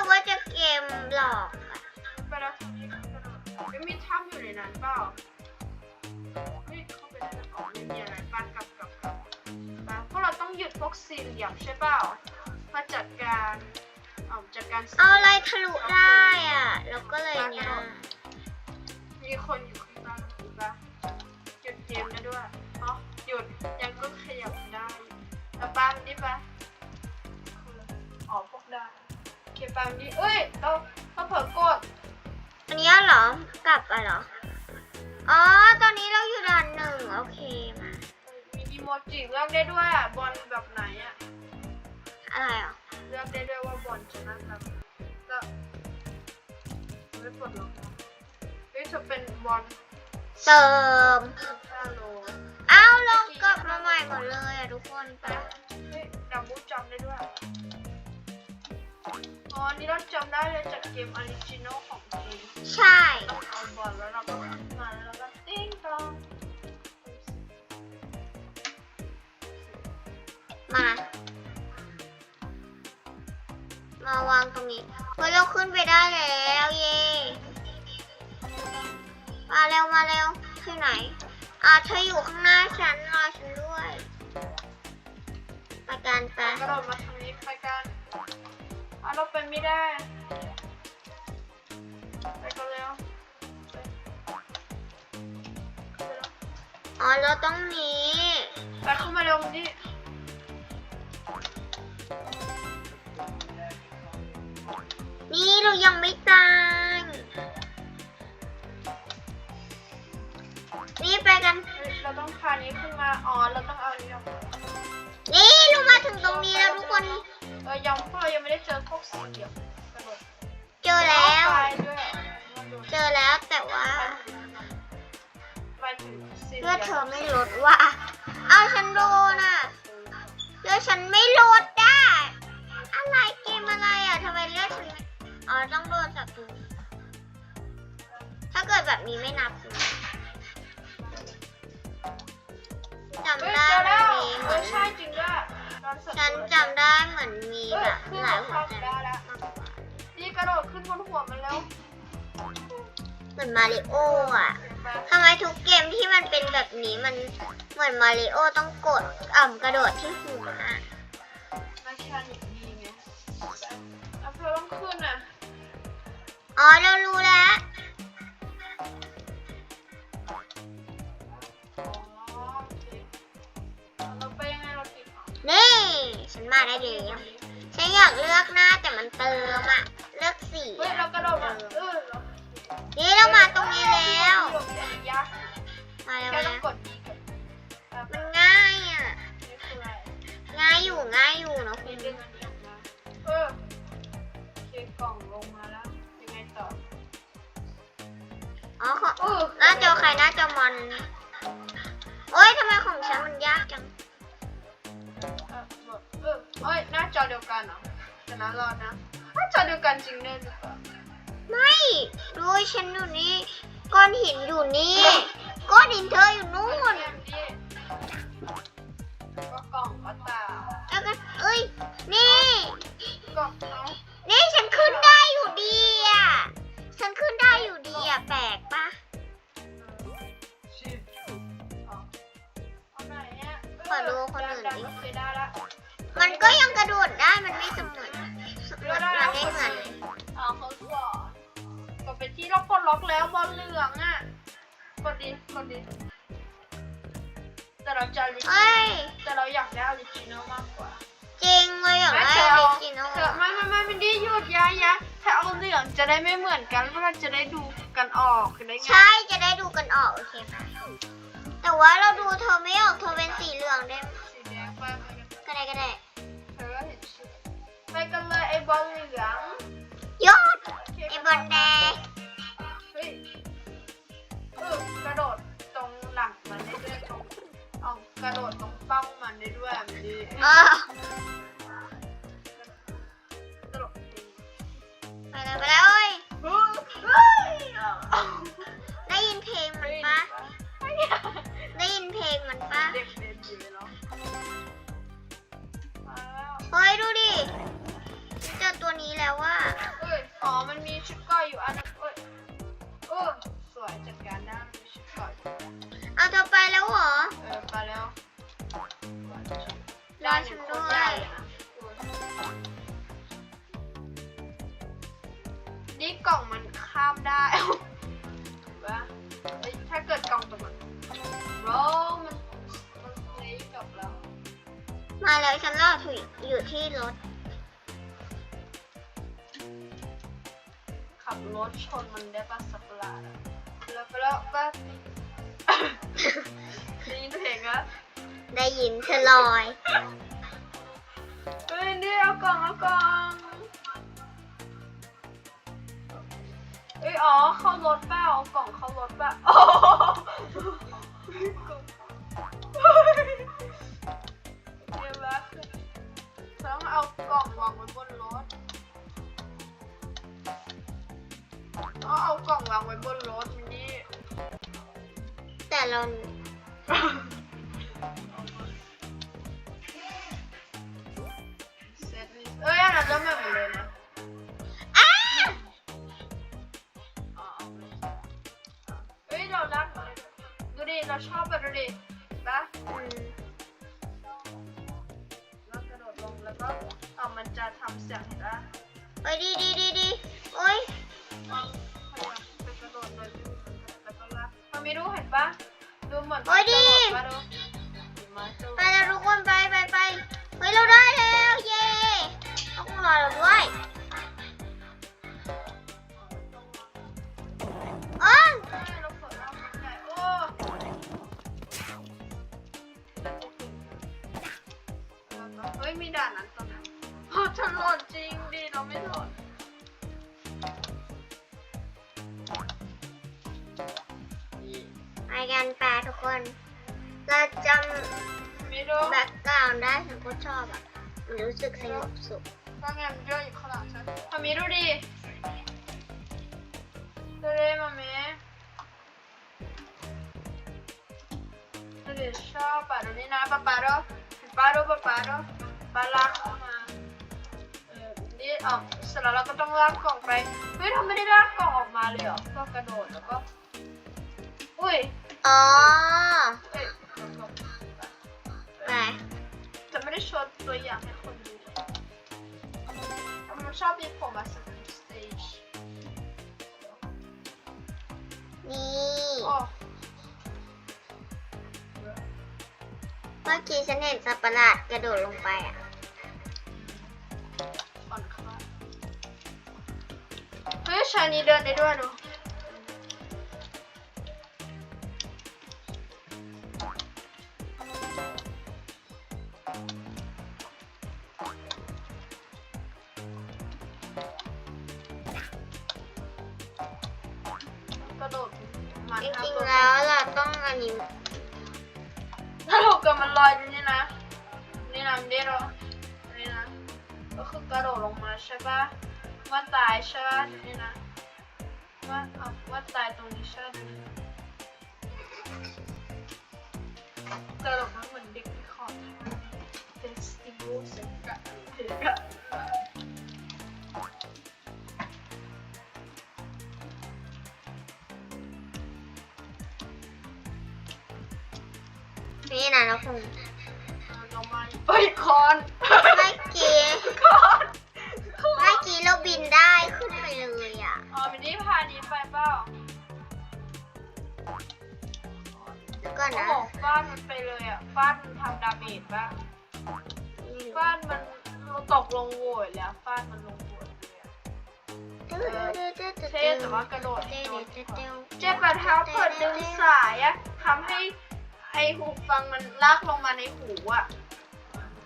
สึกว่าจะเกมหลอกอะไปแล้วทางนี้กระโดดไม่มีถ้ำอยู่ในนั้นเปล่าเฮ้ยเข้าไปได้แล้วอ๋อไม่มีอะไรบ้านกลับกลับกลับไปเพราะเราต้องหยุดพวกสี่เหลี่ยมใช่เปล่ามาจัดการเอาจัดการเอาอะไรทะลุได้อะ แล้วก็เลยเนี่ย มีคนอยู่ข้างล่างหรือปะหยุดเกมได้ด้วยอ๋อหยุดยังก็ขยับได้แล้วปามดิปะอ๋อพวกได้ โอเคปามดิเอ้ยเราเราเผลอกดอันนี้เหรอกลับไปเหรอ อ๋อ ตอนนี้เราอยู่ด่านหนึ่งโอเคมา มีอีโมจิเลือกได้ด้วยอะบอลแบบไหนอะอะไรอะเลือกได้ด้วยว่าบอลจะนั่นแบบก็ไม่ปลดล็อกนะเฮ้ยเธอเป็นบอลเติมฮาโลอ้าวลงกลับมาใหม่หมดเลยอะทุกคนไปเฮ้ยดับบูจำได้ด้วย อ๋อนี่เราจำได้เลยจากเกมออริจินอลของเกมใช่ เราเอาบอลแล้วเราก็มาแล้วเราก็ติ้งตองมา มาวางตรงนี้เฮ้ยเราขึ้นไปได้แล้วเย่มาเร็วมาเร็วที่ไหน อ่าเธออยู่ข้างหน้าฉันรอฉันด้วยไปกันไปกระโดดมาทางนี้ไปกัน อะเราไปไม่ได้ ไปกันเร็วไปเข้าไปแล้วอ๋อเราต้องหนีไปเข้ามาเร็วนี่นี่เรายังไม่ตาย นี่ไปกันเฮ้ยเราต้องพานี้ขึ้นมา อ๋อ เราต้องเอาอันนี้ออก เออยังพ่อยังไม่ได้เจอพวกสีเหลี่ยมกระโดดเจอแล้วเอาไปด้วยมาดูเจอแล้วแต่ว่าไปถึงสี่เหเลืลี่อยดมเธอไม่ลดว่ะเอาฉันโดนอะเลือดฉันไม่ลดได้ อะไรเกมอะไรอะทำไมเลือดฉันไม่อ๋อต้องโดนศัตรูถ้าเกิดแบบนี้ไม่นับนะจำเฮ้ยได้เจอมัแล้วนมีเหเอมืออนใช่จริงด้วยตอนสัตว์ฉันจำได้เห มือนมีเออแบบขึ้นหลายหัเข้าวใจได้แล้วนี่กระโดดขึ้นบนหัวมันแล้วเหมือนมาริโออะไปทำไมทุกเกมที่มันเป็นแบบนี้มันเหมือนมาริโอต้องกดอ่ำกระโดดที่หัวอะไม่ใช่หนีดีไงแล้วเราต้องขึ้นอะ อ๋อเรารู้แล้ว ฉันมาได้แล้วฉันอยากเลือกหน้าแต่มันเติมอะเลือกสีเฮ้ยเรากระโดดมาเออเรานี่เรามาตรงนี้แล้วหลบอันนี้ยากมาแล้วแค่มาต้องแล้วกดดีกับอะมันง่ายอะนี่คืออะไรง่ายอยู่ง่ายอยู่นะคุนี่ณดึงอันนี้ออกมาเออโอเคกล่องลงมาแล้วยังไงต่ออ๋อขอเออหน้าจอใครหน้าจอมอนโอ๊ยทำไมของฉันมันยากจัง เดียวกันเหรอแต่นะรอนะหน้าจอเดียวกันจริงด้วยหรือเปล่าไม่ดูฉันอยู่นี่ก้อนหินอยู่นี่ ก้อนหินเธออยู่นู่นเกมนี้ก็กล่องก็ตาแล้วก็เอ้ย นี่ กล่องเอานี่ฉันขึ้นได้อยู่ดีอะ ฉันขึ้นได้อยู่ดีอะแปลกปะชิปเอาเอาไหนอะขอดูคนอื่นดิโอเคได้ละ มันก็ยังกระโดดได้ มันไม่เสมอนมันเดี๋ยวได้ไม่แล้วเหมือนเอาเขาสอนก็เป็นที่เราปลดล็อกแล้วบอลเหลืองอะ กดดิกดดิแต่เราจะลิเอ้ย แต่เราอยากได้ออริจินอลมากกว่า จริงเลยอย่างไม่ไรเธออเอาอริจินอลเธอไม่ไม่ไม่ไม่ได้หยุดยายาถ้าเอาเหลืองจะได้ไม่เหมือนกันเพราะเราจะได้ดูกันออกคือได้ไงใช่จะได้ดูกันออกโอเคไหมแต่ว่าเราดูเธอไม่ออกเธอเป็นสีเหลืองได้ไหมสีแดงไปไป ก็ได้ก็ได้ไปกันเลยไอ้บอลเหลืองหยุดไอ้บอลแดงกระโดดตรงหลังมันได้ด้วยตรงเอากระโดดตรงเป้อมันได้ด้วยมันดีเอไปแล้วไปแล้วเอ้ยได้ยินเพลงมันปะได้ยินเพลงมันปะ เฮ้ยดูดิเจอตัวนี้แล้วว่าเอ้ยอ๋อมันมีชุดก้อยอยู่อันนึงเอ้ยเออสวยจัดการได้ำมีชุดก้อยเอาเธอไปแล้วเหรอ เออไปแล้วรอฉันด้วย นี่กล่องมันข้ามได้ มาแล้วฉันรอถุยอยู่ที่รถ ขับรถชนมันได้ปะสักประหลาดอะแล้วไปแล้วปะได้ยินเพลงอะได้ยินเธอลอย เฮ้ยนี่เอากล่องเอากล่องเอ้ยอ๋อเข้ารถเปล่าเอากล่องเข้ารถเปล่าโอ้โห เดี๋ยวแป๊บนึงต้องเอากล่องวางไว้บนรถต้องเอากล่องวางไว้บนรถมินี่แต่เรา เซตนี้เอ้ยอันนั้นเริ่มแบบหมดเลยนะอ้าอ๋อเอาไปเอ้ยเรารักดูดิเราชอบแบบดูดิปะอืม เอามันจะทำเสียงเห็นปะเอ้ยดีดีดีดีโอ้ยเอาพยายามไปกระโดดเลยแล้วก็ลากมันมีรูเห็นปะดูเหมือนโอ้ยดีกระโดดมาดูไปแล้วทุกคนไปไปไปเฮ้ยเราได้แล้วเย้ต้องรอเราด้วยอ้าวเอ้ยเราเปิดรอบมันใหญ่โอ้เฮ้ยมีด่านนั้นตอนนั้นโอ้ ฉันโหลดจริงดิเราไม่โหลดไปกันแปลทุกคน เราจไม่รู้ำแบ็กกราวด์ได้ฉันก็ชอบอะมันรู้สึกสงบสุขก็งานเยอะอยู่ข้างหลังฉันมามีดูดิดูดิมามีดูดิชอบป่ะดูนี่นะป้าป้าดูป้าดูป้าป้าดูป้าลากเข้ามาเออ นี่ออกเสร็จแล้วเราก็ต้องลากกล่องไปเฮ้ยทำไม่ได้ลากกล่องออกมาเลยเหรอก็กระโดดแล้วก็อุ้ยอ๋อเอ้ยไปจะไม่ได้โชว์ตัวอย่างให้คนดูมันชอบมีผมมาสเตจนี่เมื่อกี้ฉันเห็นสัตว์ประหลาดกระโดดลงไปอะ ชายนี้เดินได้ด้วยดูกระโดดมันจริงๆแล้วเราต้องอันนี้ถ้าเราเกิดมันลอยดูนี่นะนี่นะนี่เรานี่นะก็คือกระโดดลงมาใช่ปะว่าตายใช่ปะนี่นะ ว่าเอาว่าตายตรงนี้ใช่ปะกระโดดมันเหมือนเด็กที่ขอทานเฟสติวัลเซกกะเซ็กะนี่นะเราคงเอาลงมาเฮ้ยคอน ฟาดมันทำดาเมจป่ะฟาดมันตกลงโหวยแล้วฟาดมันลงโหวยเลยอะเท่แต่ว่ากระโดดโดนเจ็บแบบเท้าเปิดดึงสายอะทำให้ไอหูฟังมันลากลงมาในหูอะ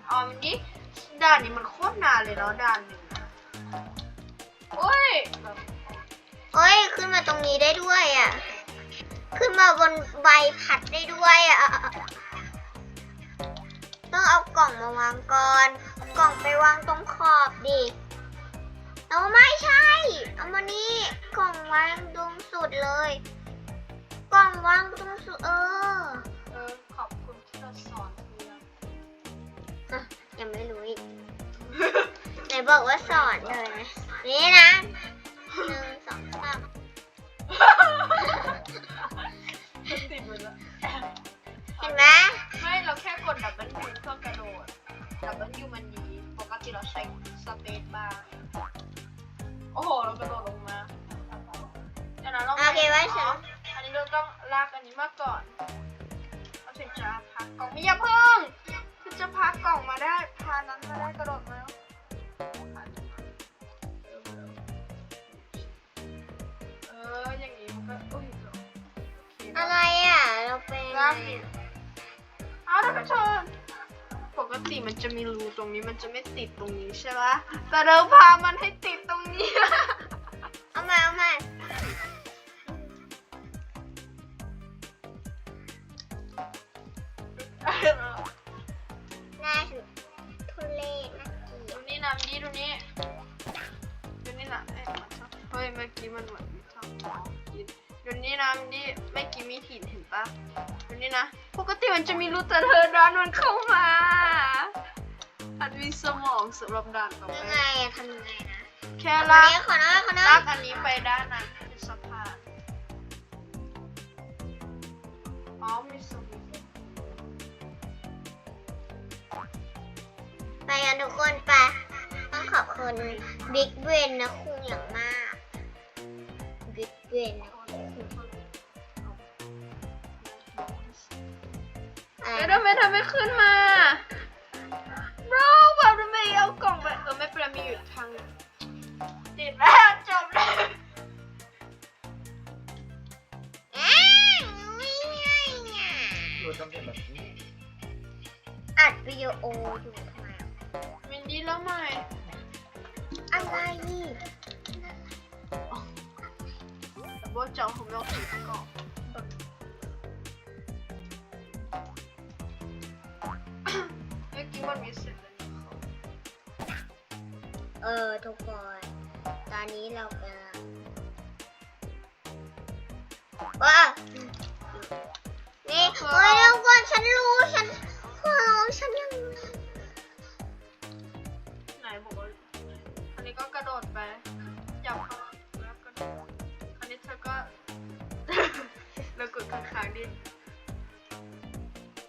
อ๋อมันนี่ด่านนี้มันโคตรนานเลยเนาะด่านหนึ่งอะโอ้ยแบบเฮ้ยขึ้นมาตรงนี้ได้ด้วยอะ ขึ้นมาบนใบผัดได้ด้วยอะาวางก่อน กล่องไปวางตรงขอบดิ เอาไม่ใช่ เอามานี่ กล่องวางตรงสุดเลย กล่องวางตรงสุดเออ เออ ขอบคุณที่เราสอนเธออะยังไม่รู้อีก ไหนบอกว่าสอนเลยนะนี่นะหนึ่งสองสามเห็นไหม ดดับมันลคูณเพื่อกระโดดดับมันอยู่มันดีปกติเราใช้สเปซบาร์โอ้โห เรากระโดดลงมาเดี๋ยวนเราโอเคไว้ใช่อันนี้เราต้องลากอันนี้มาก่อนเราถึงจะพักกล่องมีอย่าเพิ่งถึงจะพักกล่องมาได้พานั้นมาได้กระโดดมาเอออย่างี้มันก็อะไรอะ เราเป็นลากดิ เอาท่านผู้ชมปกติมันจะมีรูตรงนี้มันจะไม่ติดตรงนี้ใช่ไหมแต่เราพามันให้ติดตรงนี้ เอามาเอามาน่ กินดูนี่นะนี่เมื่อกี้มีหินเห็นปะดูนี่นะ ปกติมันจะมีรูแต่เธอดันมันเข้ามาอันมีสมองสำหรับด่านต่อยังไปไงอะทำยังไงนะแค่ขอลากนี้ขอน้อยขอน้อลายกอันนี้ไปด้านนั้นเป็นสะพานอ๋อมีสวิตช์ไปกันทุกคนไปต้องขอบคุณบิ๊กเวนนะคุณอย่างมากบิ๊กเวนนะ คุณอะไรแล้วทำไมทำไมขึ้นมาเราแบบทำไมเอากล่องไปเออไม่เป็นไรมีอยู่ทางติดแล้วจบแล้วอ้าวไม่ง่ายเนี่ยดูต้องเป็นแบบนี้อัดวิดีโออยู่ทำไมอะมินดี้แล้วใหม่อะไรนี่แต่ว่าเจ้าของเราถือกล่อง ออทุกคน ตอนนี้เรากำลังว้านี่เฮ้ยทุกคนฉันรู้ฉันขอร้องฉันยังไหนบอกว่าอันนี้ก็กระโดดไปจับเข้าแล้วกระโดดอันนี้เธอก็แล้วกดค้างๆดิ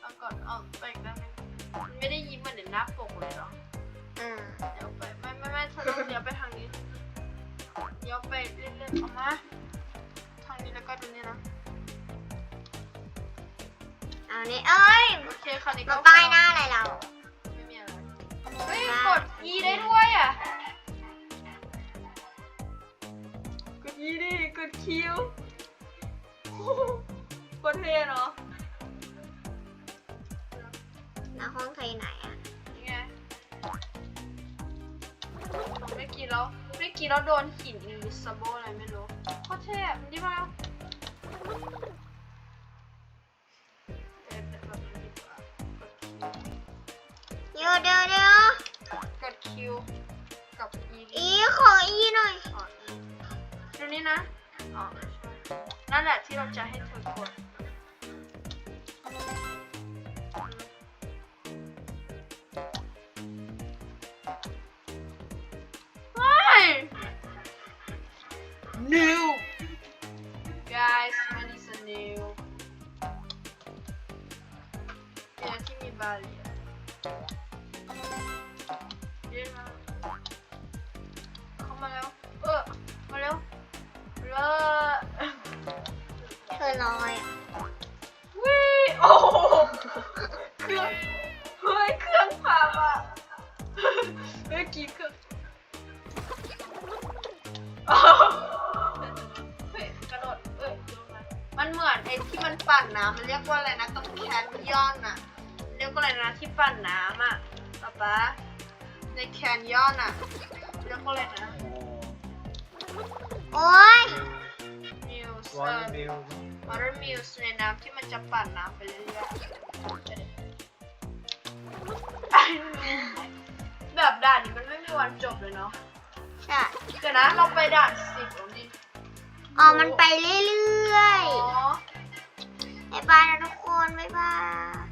เอาก่อนเอาไปอีกด้านหนึงมันไม่ได้ยิ้มเหมือนในหน้าปกเลยเหรอ เดี๋ยวไปเรื่อยๆออกมาทางนี้แล้วก็ดูนี่นะเอานี่เอ้ยโอเคคราวนี้ก็มาป้ายหน้าอะไรเราไม่มีอะไรเฮ้ยกด E ได้ด้วยอะกด E ดิกดคิวโคตรเท่เนาะแล้วห้องเธออยู่ไหนอะนี่ไงเมื่อกี้เราเมื่อ กี้เราโดนหิน invisible อะไรไม่รู้โคตรเท่ดีมากเอ๊ะเดียวเดี๋ยวเดี๋ยวกด Q กับ E อีขออีหน่อยอ๋อ E ดูนี่นะอ๋อนั่นแหละที่เราจะให้เธอกด do ป๊าป๊าในแคนยอนอะเรียกว่าอะไรนะโอ้โอ๊ยมิวส์วอลมิลวอเตอร์มิลส์ในน้ำที่มันจะปั่นน้ำไปเรื่อยๆแบบด่านนี้มันไม่มีวันจบเลยเนาะใช่เดี๋ยวนะเราไปด่านสิบแล้วนี่อ๋อมันไปเรื่อยอ๋อๆบ๊ายบายนะทุกคน บ๊ายบาย